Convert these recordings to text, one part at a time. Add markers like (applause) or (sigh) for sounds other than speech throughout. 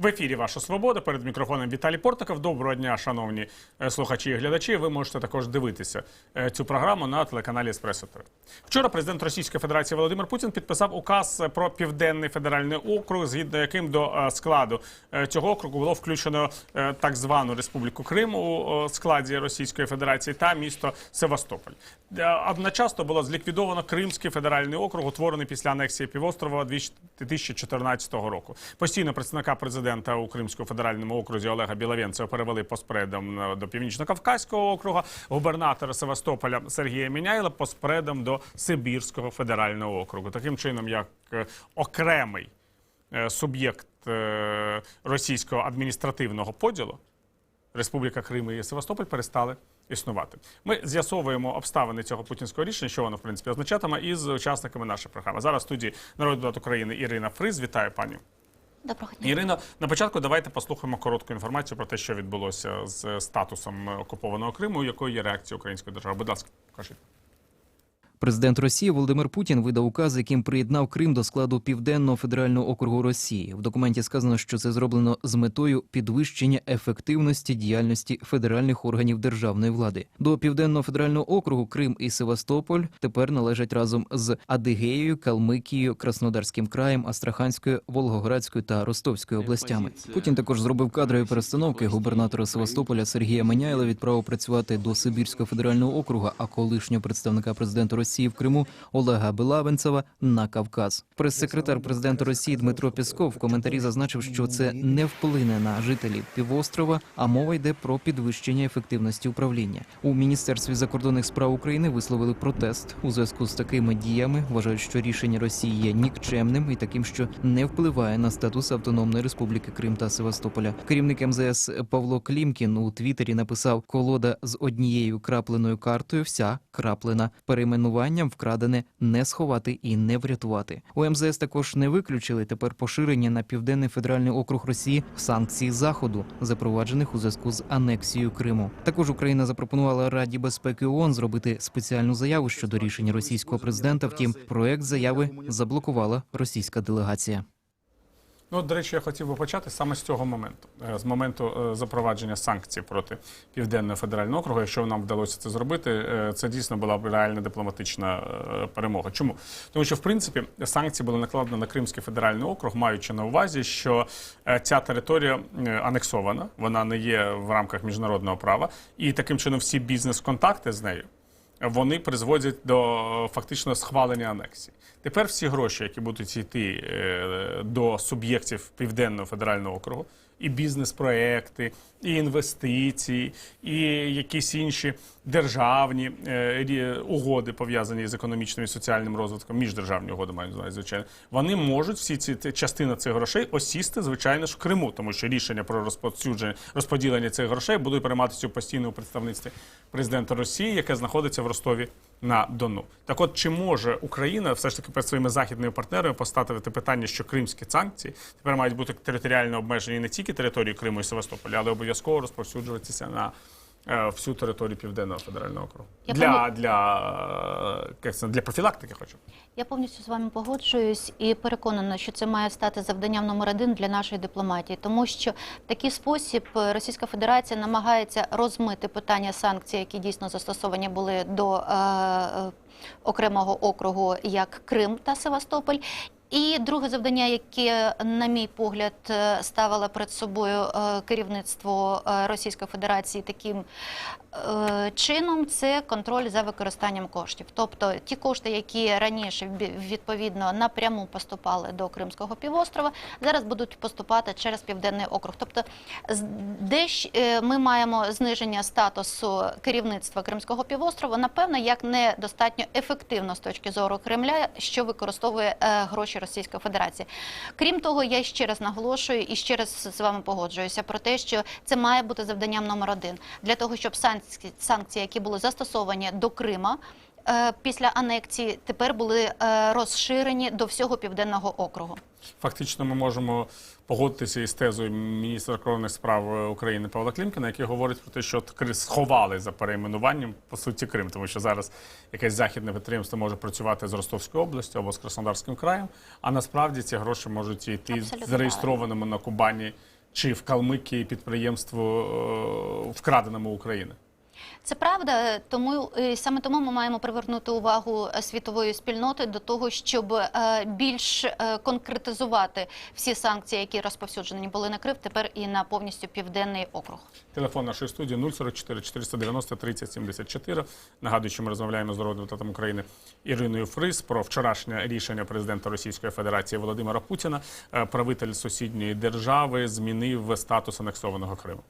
В ефірі Ваша Свобода перед мікрофоном Віталій Портаков. Доброго дня, шановні е, слухачі і глядачі. Ви можете також дивитися е, цю програму на телеканалі Еспресо 3. Вчора президент Російської Федерації Володимир Путін підписав указ про південний федеральний округ, згідно яким до е, складу цього округу було включено так звану Республіку Крим у складі Російської Федерації та місто Севастополь. Одночасно було зліквідовано Кримський федеральний округ, утворений після анексії півострова 2014 року. Постійно представника президента у Кримському федеральному окрузі Олега Біловєнцева перевели постпредом е, до Північно-Кавказького округу, губернатора Севастополя Сергія Міняйла постпредом до Сибірського федерального округу. Таким чином, як е, окремий е, суб'єкт е, російського адміністративного поділу, Республіка Крим і Севастополь перестали існувати. Ми з'ясовуємо обставини цього путінського рішення, що воно в принципі означатиме, із учасниками нашої програми. Зараз в студії народний депутат України Ірина Фриз. Вітаю пані. Доброго дня. Ірино, на початку давайте послухаємо коротку інформацію про те, що відбулося з статусом окупованого Криму, якою є реакція української держави. Будь ласка, кажіть. Президент Росії Володимир Путін видав указ, яким приєднав Крим до складу Південного федерального округу Росії. В документі сказано, що це зроблено з метою підвищення ефективності діяльності федеральних органів державної влади. До Південного федерального округу Крим і Севастополь тепер належать разом з Адигеєю, Калмикією, Краснодарським краєм, Астраханською, Волгоградською та Ростовською областями. Путін також зробив кадрові перестановки. Губернатора Севастополя Сергія Маняйла відправив працювати до Сибірського федерального округу, а колишнього представника президента Росії в Криму Олега Белавенцева на Кавказ. Прес-секретар президента Росії Дмитро Пісков в коментарі зазначив, що це не вплине на жителів півострова, а мова йде про підвищення ефективності управління. У міністерстві закордонних справ України висловили протест у зв'язку з такими діями. Вважають, що рішення Росії є нікчемним і таким, що не впливає на статус автономної республіки Крим та Севастополя. Керівник МЗС Павло Клімкін у Твіттері написав: колода з однією крапленою картою, вся краплена перейменуванням вкрадене не сховати і не врятувати. У МЗС також не виключили тепер поширення на південний федеральний округ Росії санкцій заходу, запроваджених у зв'язку з анексією Криму. Також Україна запропонувала Раді безпеки ООН зробити спеціальну заяву щодо рішення російського президента. Втім, проект заяви заблокувала російська делегація. Ну, до речі, я хотів би почати саме з цього моменту, е, з моменту е, запровадження санкцій проти південного федерального округу. Якщо нам вдалося це зробити, е, це дійсно була б реальна дипломатична перемога. Чому? Тому що в принципі санкції були накладені на Кримський федеральний округ, маючи на увазі, що ця територія анексована, вона не є в рамках міжнародного права, і таким чином всі бізнес-контакти з нею вони призводять до е, фактично схвалення анексії. Тепер всі гроші, які будуть йти е, до суб'єктів Південного федерального округу, і бізнес-проекти, і інвестиції, і якісь інші державні е, угоди, пов'язані з економічним і соціальним розвитком, міждержавні угоди мають на звичайно, вони можуть всі ці частина цих грошей осісти, звичайно ж, в Криму, тому що рішення про розповсюдження розподілення цих грошей будуть прийматися у постійному представництві президента Росії, яке знаходиться в Ростові на Дону. Так от, чи може Україна все ж таки перед своїми західними партнерами поставити питання, що кримські санкції тепер мають бути територіально обмежені не тільки території Криму і Севастополя, але обов'язково розповсюджуватися на всю територію Південного федерального округу Я для, пам'ят- для, е, як це, для профілактики, хочу. Я повністю з вами погоджуюсь і переконана, що це має стати завданням номер один для нашої дипломатії, тому що в такий спосіб е, Російська Федерація намагається розмити питання санкцій, які дійсно застосовані були до е, е, окремого округу, як Крим та Севастополь. І друге завдання, яке, на мій погляд, е, ставило перед собою е, керівництво е, Російської Федерації таким чином, це контроль за використанням коштів. Тобто ті кошти, які раніше відповідно напряму поступали до Кримського півострова, зараз будуть поступати через південний округ. Тобто, з- де е, ми маємо зниження статусу керівництва Кримського півострова, напевно, як недостатньо ефективно з точки зору Кремля, що використовує гроші Російської Федерації. Крім того, я ще раз наголошую і ще раз з вами погоджуюся про те, що це має бути завданням номер один для того, щоб санкції, які були застосовані до Крима. е, після анексії тепер були е, розширені до всього південного округу. Фактично, ми можемо погодитися із тезою міністра закордонних справ України Павла Клімкіна, який говорить про те, що от Кри- сховали за перейменуванням по суті Крим, тому що зараз якесь західне підприємство може працювати з Ростовської області або з Краснодарським краєм, а насправді ці гроші можуть йти Абсолютно зареєстрованими на Кубані чи в Калмикії підприємству е, вкраденому України. Це правда, тому е, саме тому ми маємо привернути увагу е, світової спільноти до того, щоб е, більш конкретизувати всі санкції, які розповсюджені були на Крим, тепер і на повністю південний округ. Телефон нашої студії 044 490 30 74. Нагадую, що ми розмовляємо з народним депутатом України Іриною Фрис про вчорашнє рішення президента Російської Федерації Володимира Путіна. Правитель сусідньої держави змінив статус анексованого Криму.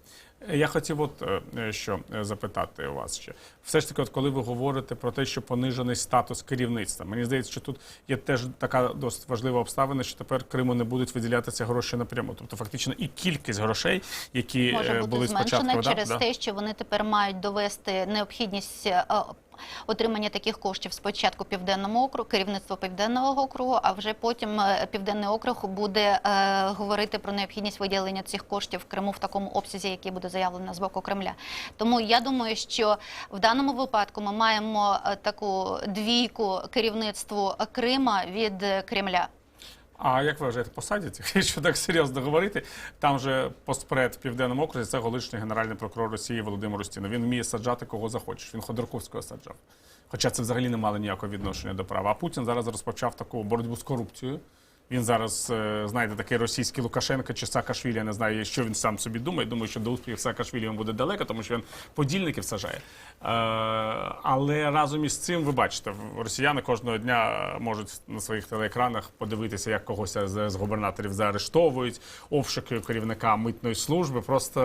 Я хотів от е, що е, запитати у вас ще. Все ж таки, от коли ви говорите про те, що понижений статус керівництва, мені здається, що тут є теж така досить важлива обставина, що тепер Криму не будуть виділятися гроші напряму. Тобто, фактично, і кількість грошей, які може е, бути були зменшена спочатку через да. те, що вони тепер мають довести необхідність отримання таких коштів спочатку південному округу, керівництво південного округу, а вже потім е, південний округ буде е, говорити про необхідність виділення цих коштів в Криму в такому обсязі, який буде заявлено з боку Кремля. Тому я думаю, що в даному випадку ми маємо е, таку двійку керівництву Крима від е, Кремля. А як ви вважаєте, посадять? (laughs) Якщо так серйозно говорити, там же постпред в південному окрузі це колишній генеральний прокурор Росії Володимир Устінов. Він вміє саджати кого захочеш. Він Ходорковського саджав. Хоча це взагалі не мало ніякого відношення до права. А Путін зараз розпочав таку боротьбу з корупцією. Він зараз, е, знаєте, такий російський Лукашенко чи Саакашвілі, я не знаю, що він сам собі думає. Думаю, що до успіхів Саакашвілі він буде далеко, тому що він подільників сажає. Е, але разом із цим, ви бачите, росіяни кожного дня можуть на своїх телеекранах подивитися, як когось з, з губернаторів заарештовують, обшуки керівника митної служби. Просто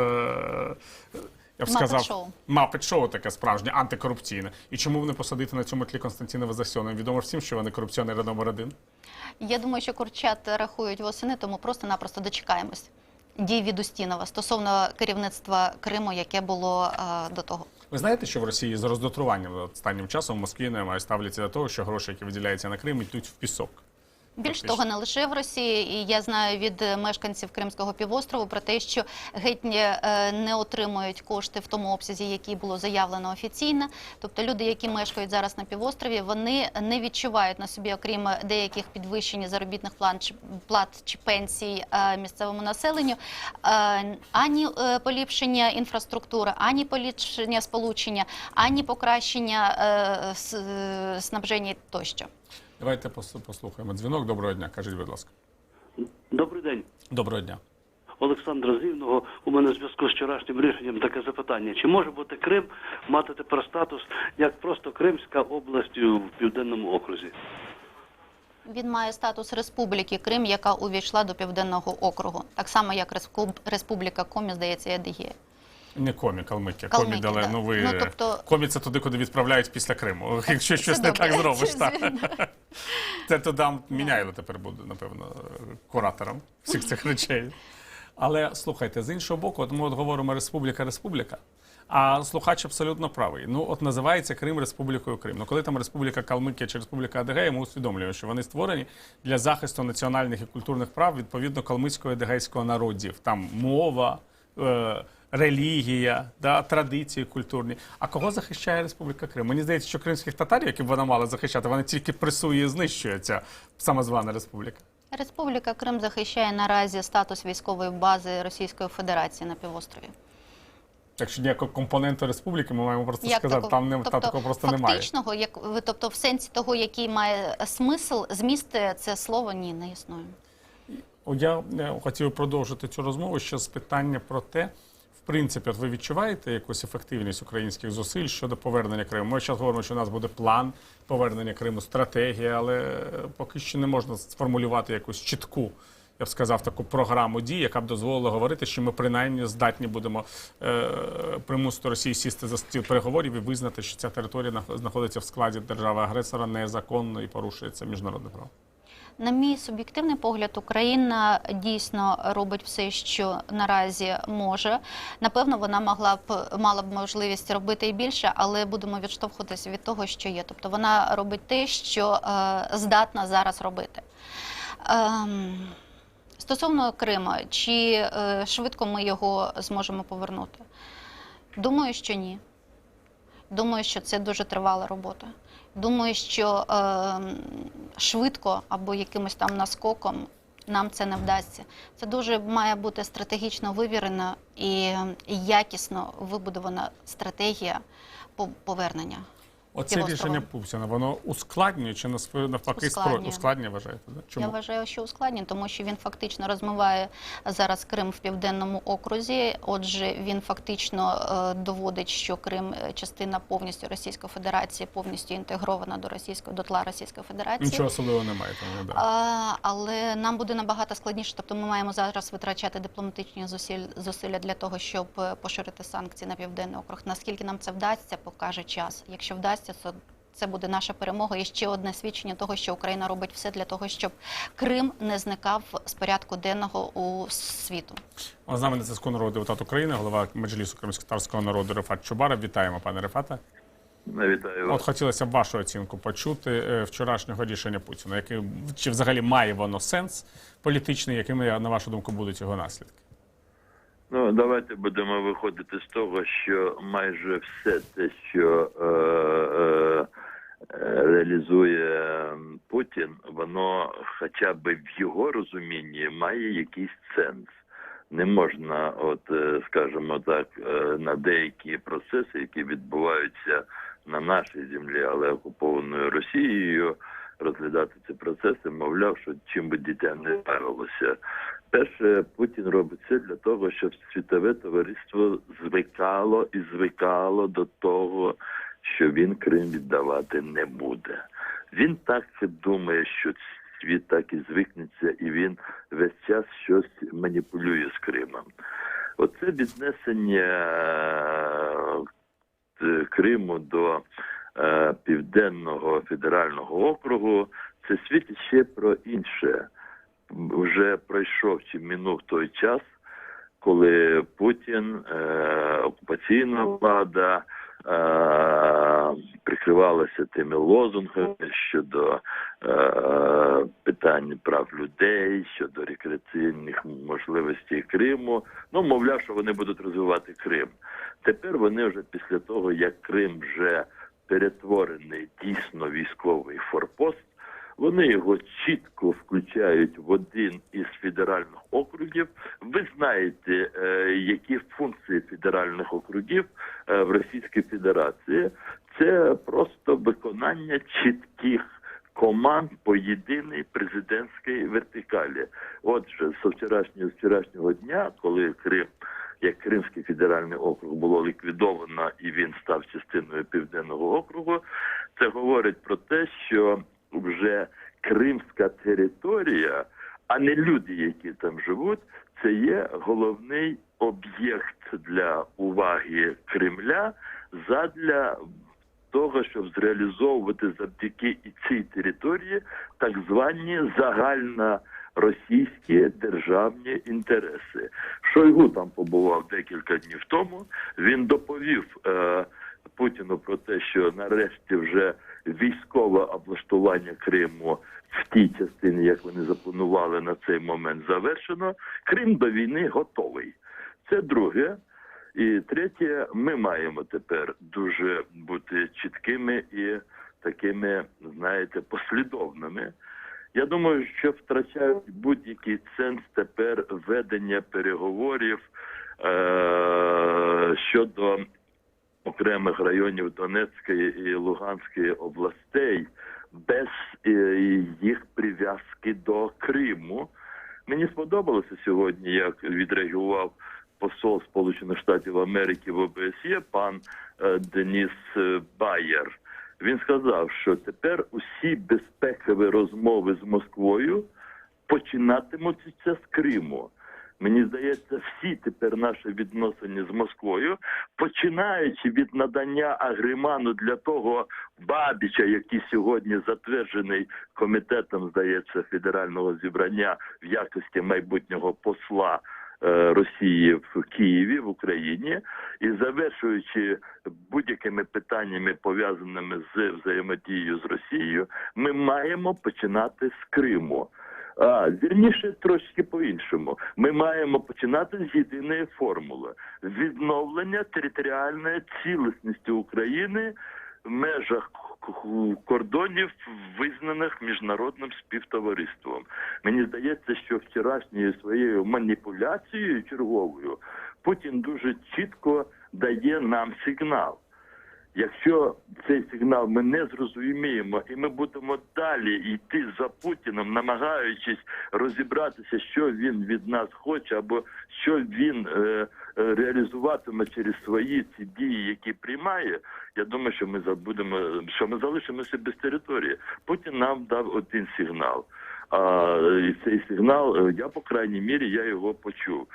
е, я б сказав, мапет шоу таке справжнє, антикорупційне. І чому вони посадити на цьому тлі Константина Вазасьона? Відомо всім, що вони корупціонери номер один. Я думаю, що курчат рахують восени, тому просто-напросто дочекаємось дій від Устінова стосовно керівництва Криму, яке було е, до того. Ви знаєте, що в Росії з роздотруванням останнім часом в Москві немає ставляться до того, що гроші, які виділяються на Крим, йдуть в пісок. Більш того, не лише в Росії, і я знаю від е, мешканців Кримського півострову про те, що геть не, е, отримують кошти в тому обсязі, який було заявлено офіційно. Тобто люди, які мешкають зараз на півострові, вони не відчувають на собі, окрім деяких підвищень заробітних плат чи, пенсій е, місцевому населенню, ані поліпшення інфраструктури, ані поліпшення сполучення, ані покращення снабження тощо. Давайте послухаємо дзвінок. Доброго дня. Кажіть, будь ласка. Добрий день. Доброго дня. Олександр Зівного. У мене в зв'язку з вчорашнім рішенням таке запитання. Чи може бути Крим мати тепер статус як просто Кримська область у південному окрузі? Він має статус Республіки Крим, яка увійшла до південного округу, так само як Респуб- Республіка Комі, здається, і Не комі, калмики. Калмики, комі дали. да. Ну ви Ну, тобто- комі це туди, куди відправляють після Криму. Якщо це щось не так зробиш, (laughs) так. Це туди Міняйло тепер буде, напевно, куратором всіх цих речей. Але слухайте, з іншого боку, от ми от говоримо Республіка, Республіка. А слухач абсолютно правий. Ну, от називається Крим Республікою Крим. Ну, коли там Республіка Калмикія чи Республіка Адигея, ми усвідомлюємо, що вони створені для захисту національних і культурних прав відповідно калмицького і адигейського народів. Там мова, е, релігія, да, традиції культурні. А кого захищає Республіка Крим? Мені здається, що кримських татарів, які б вона мала захищати, вона тільки пресує і знищує ця самозвана республіка. Республіка Крим захищає наразі статус військової бази Російської Федерації на півострові. Так що ніякого компоненту республіки ми маємо просто Як сказати, такого? там не, тобто, та такого просто немає. фактичного, як ви- тобто, в сенсі того, який має смисл, зміст це слово ні, не існує. Я е, хотів продовжити цю розмову ще з питання про те, принципі, от ви відчуваєте якусь ефективність українських зусиль щодо повернення Криму? Ми зараз говоримо, що у нас буде план повернення Криму, стратегія, але поки що не можна сформулювати якусь чітку. Я б сказав таку програму дій, яка б дозволила говорити, що ми принаймні здатні будемо е, примусити Росії сісти за стіл переговорів і визнати, що ця територія нах- знаходиться в складі держави агресора незаконно і порушується міжнародне право. На мій суб'єктивний погляд, Україна дійсно робить все, що наразі може. Напевно, вона могла б мала б можливість робити і більше, але будемо відштовхуватися від того, що є. Тобто вона робить те, що е, здатна зараз робити. Ем, стосовно Крима, чи е, швидко ми його зможемо повернути? Думаю, що ні. Думаю, що це дуже тривала робота. Думаю, що е, швидко або якимось там наскоком нам це не вдасться. Це дуже має бути стратегічно вивірена і якісно вибудована стратегія повернення. Оце рішення. Путіна, воно ускладнює чи навпаки Ускладнює. ускладнює, вважаєте? Да? Чому? Я вважаю, що ускладнення, тому що він фактично розмиває зараз Крим в південному окрузі. Отже, він фактично е, доводить, що Крим е, частина повністю Російської Федерації, повністю інтегрована до російської до тла Російської Федерації. Нічого особливого немає тому, да. А, але нам буде набагато складніше. Тобто, ми маємо зараз витрачати дипломатичні зусиль, зусилля для того, щоб е, поширити санкції на південний округ. Наскільки нам це вдасться, покаже час. Якщо вдасться, то це буде наша перемога. І ще одне свідчення того, що Україна робить все для того, щоб Крим не зникав з порядку денного у світу. А з нами на зв'язку народу депутат України, голова Меджлісу кримськотарського народу Рефат Чубаров. Вітаємо, пане Рефате. Вітаю От хотілося б вашу оцінку почути е, вчорашнього рішення Путіна. Який чи взагалі має воно сенс політичний, якими на вашу думку будуть його наслідки? Ну давайте будемо виходити з того, що майже все те, що е, е, е, реалізує Путін, воно, хоча б в його розумінні, має якийсь сенс. Не можна, от е, скажімо так, е, на деякі процеси, які відбуваються на нашій землі, але окупованою Росією, розглядати ці процеси, мовляв, що чим би дитя не парилося. Перше, Путін робить це для того, щоб світове товариство звикало і звикало до того, що він Крим віддавати не буде. Він так думає, що світ так і звикнеться, і він весь час щось маніпулює з Кримом. Оце віднесення е, Криму до е, південного федерального округу. Це свідчить ще про інше. Вже пройшов чи минув той час, коли Путін, е, окупаційна влада е, прикривалася тими лозунгами щодо е, питань прав людей, щодо рекреаційних можливостей Криму. Ну, мовляв, що вони будуть розвивати Крим. Тепер вони вже після того, як Крим вже перетворений дійсно військовий форпост. Вони його чітко включають в один із федеральних округів. Ви знаєте, е, які функції федеральних округів е, в Російській Федерації. Це просто виконання чітких команд по єдиній президентській вертикалі. Отже, з вчорашнього, вчорашнього дня, коли Крим як Кримський федеральний округ було ліквідовано і він став частиною південного округу, це говорить про те, що вже кримська територія, а не люди, які там живуть, це є головний об'єкт для уваги Кремля задля того, щоб зреалізовувати завдяки і цій території так звані загальна. Російські державні інтереси. Шойгу там побував декілька днів тому. Він доповів е, Путіну про те, що нарешті вже військове облаштування Криму в тій частині, як вони запланували на цей момент, завершено. Крим до війни готовий. Це друге. І третє, ми маємо тепер дуже бути чіткими і такими, знаєте, послідовними. Я думаю, що втрачають будь-який сенс тепер ведення переговорів е- щодо окремих районів Донецької і Луганської областей без е, їх прив'язки до Криму. Мені сподобалося сьогодні, як відреагував посол Сполучених Штатів Америки в ОБСЄ пан е, Деніс е, Байер. Він сказав, що тепер усі безпекові розмови з Москвою починатимуться з Криму. Мені здається, всі тепер наші відносини з Москвою, починаючи від надання агриману для того Бабіча, який сьогодні затверджений комітетом, здається, федерального зібрання в якості майбутнього посла Росії в Києві в Україні, і завершуючи будь-якими питаннями пов'язаними з взаємодією з Росією, ми маємо починати з Криму. А вірніше трошки по-іншому. Ми маємо починати з єдиної формули відновлення територіальної цілісності України в межах кордонів, визнаних міжнародним співтовариством. Мені здається, що вчорашньою своєю маніпуляцією черговою Путін дуже чітко дає нам сигнал. Якщо цей сигнал ми не зрозуміємо, і ми будемо далі йти за Путіним, намагаючись розібратися, що він від нас хоче, або що він е, реалізуватиме через свої ці дії, які приймає, я думаю, що ми забудемо, що ми залишимося без території. Путін нам дав один сигнал. А цей сигнал, е, я по крайній мірі, я його почув.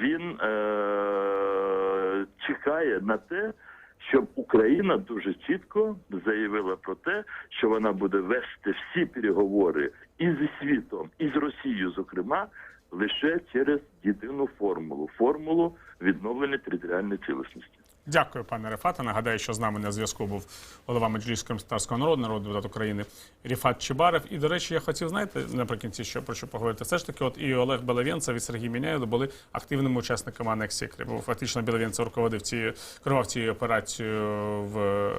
Він е- чекає на те, щоб Україна дуже чітко заявила про те, що вона буде вести всі переговори і зі світом, і з Росією, зокрема, лише через єдину формулу формулу відновлення територіальної цілісності. Дякую, пане Рефате. Нагадаю, що з нами на зв'язку був голова Меджлісського татарського народу, народний депутат України Ріфат Чебарев. І, до речі, я хотів, знаєте, наприкінці що про що поговорити. Все ж таки, от і Олег Беловєнцев, і Сергій Міняєв були активними учасниками анексії Криму. Фактично, Беловєнцев руководив цією, керував цією операцією в е,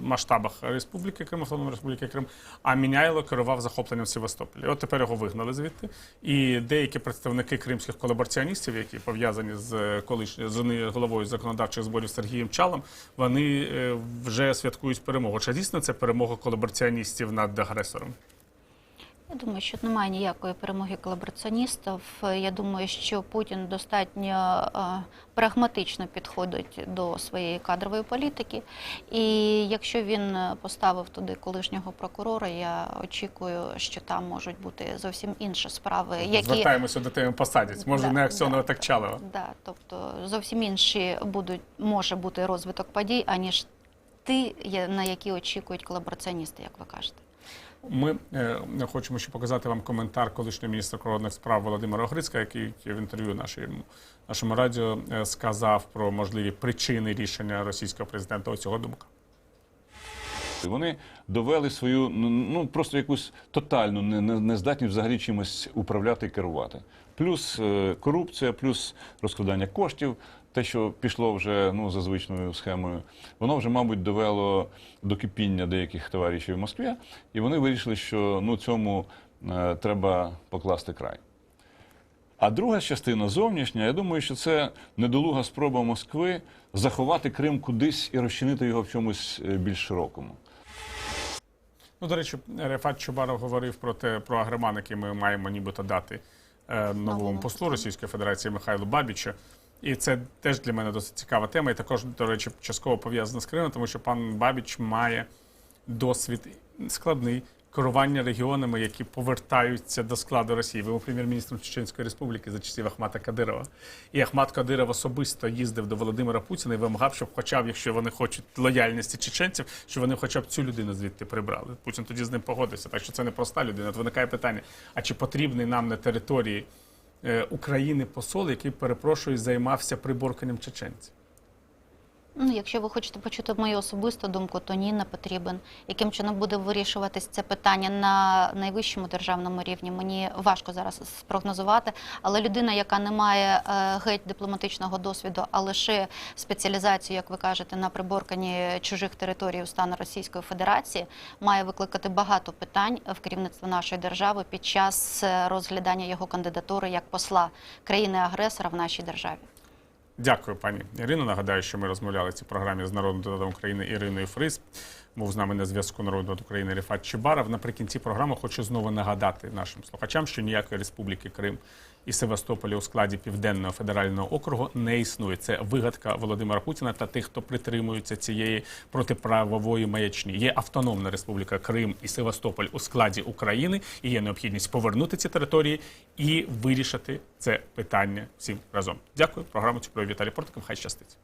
масштабах Республіки Крим, Автономної Республіки Крим, а Міняйло керував захопленням Севастополя. От тепер його вигнали звідти. І деякі представники кримських колабораціоністів, які пов'язані з колишньою з головою законодавчих зборів Сергієм Чалом, вони е, вже святкують перемогу. Чи дійсно це перемога колабораціоністів над агресором? Я думаю, що немає ніякої перемоги колабораціоністів. Я думаю, що Путін достатньо е, прагматично підходить до своєї кадрової політики. І якщо він поставив туди колишнього прокурора, я очікую, що там можуть бути зовсім інші справи, які Звертаємося до теми посадять. Може, Да, не Аксьонова, да. так Чалова. Да, тобто зовсім інші будуть може бути розвиток подій, аніж ті, на які очікують колабораціоністи, як ви кажете. Ми е, хочемо ще показати вам коментар колишнього міністра кордонних справ Володимира Огрицька, який в інтерв'ю нашому, нашому радіо е, сказав про можливі причини рішення російського президента. Ось його думка. Вони довели свою ну, ну просто якусь тотальну не- не- нездатність взагалі чимось управляти і керувати. Плюс е, корупція, плюс розкладання коштів, те, що пішло вже ну за звичною схемою, воно вже, мабуть, довело до кипіння деяких товаришів в Москві, і вони вирішили, що ну цьому е, треба покласти край. А друга частина зовнішня, я думаю, що це недолуга спроба Москви заховати Крим кудись і розчинити його в чомусь е, більш широкому. Ну, до речі, Рефат Чубаров говорив про те, про агреман, який ми маємо нібито дати е, новому послу Російської Федерації Михайлу Бабічу. І це теж для мене досить цікава тема. І також, до речі, частково пов'язана з Кримом, тому що пан Бабіч має досвід складний керування регіонами, які повертаються до складу Росії. Ви був прем'єр-міністром Чеченської Республіки за часів Ахмата Кадирова. І Ахмат Кадиров особисто їздив до Володимира Путіна і вимагав, щоб, хоча б, якщо вони хочуть лояльності чеченців, щоб вони хоча б цю людину звідти прибрали. Путін тоді з ним погодився. Так що це не проста людина. От виникає питання: а чи потрібний нам на території України посол, який перепрошую, займався приборканням чеченців? Ну, якщо ви хочете почути мою особисту думку, то ні, не потрібен. Яким чином буде вирішуватись це питання на найвищому державному рівні? Мені важко зараз спрогнозувати. Але людина, яка не має е, геть дипломатичного досвіду, а лише спеціалізацію, як ви кажете, на приборканні чужих територій у стану Російської Федерації, має викликати багато питань в керівництво нашої держави під час е, розглядання його кандидатури як посла країни-агресора в нашій державі. Дякую, пані Ірино. Нагадаю, що ми розмовляли в цій програмі з народним депутатом України Іриною Фрис. Був з нами на зв'язку народу України Ріфат Чебаров. Наприкінці програми хочу знову нагадати нашим слухачам, що ніякої республіки Крим і Севастополя у складі Південного федерального округу не існує. Це вигадка Володимира Путіна та тих, хто притримується цієї протиправової маячні. Є автономна республіка Крим і Севастополь у складі України, і є необхідність повернути ці території і вирішити це питання всім разом. Дякую. Програму цю Віталій Портиков. Хай щастить.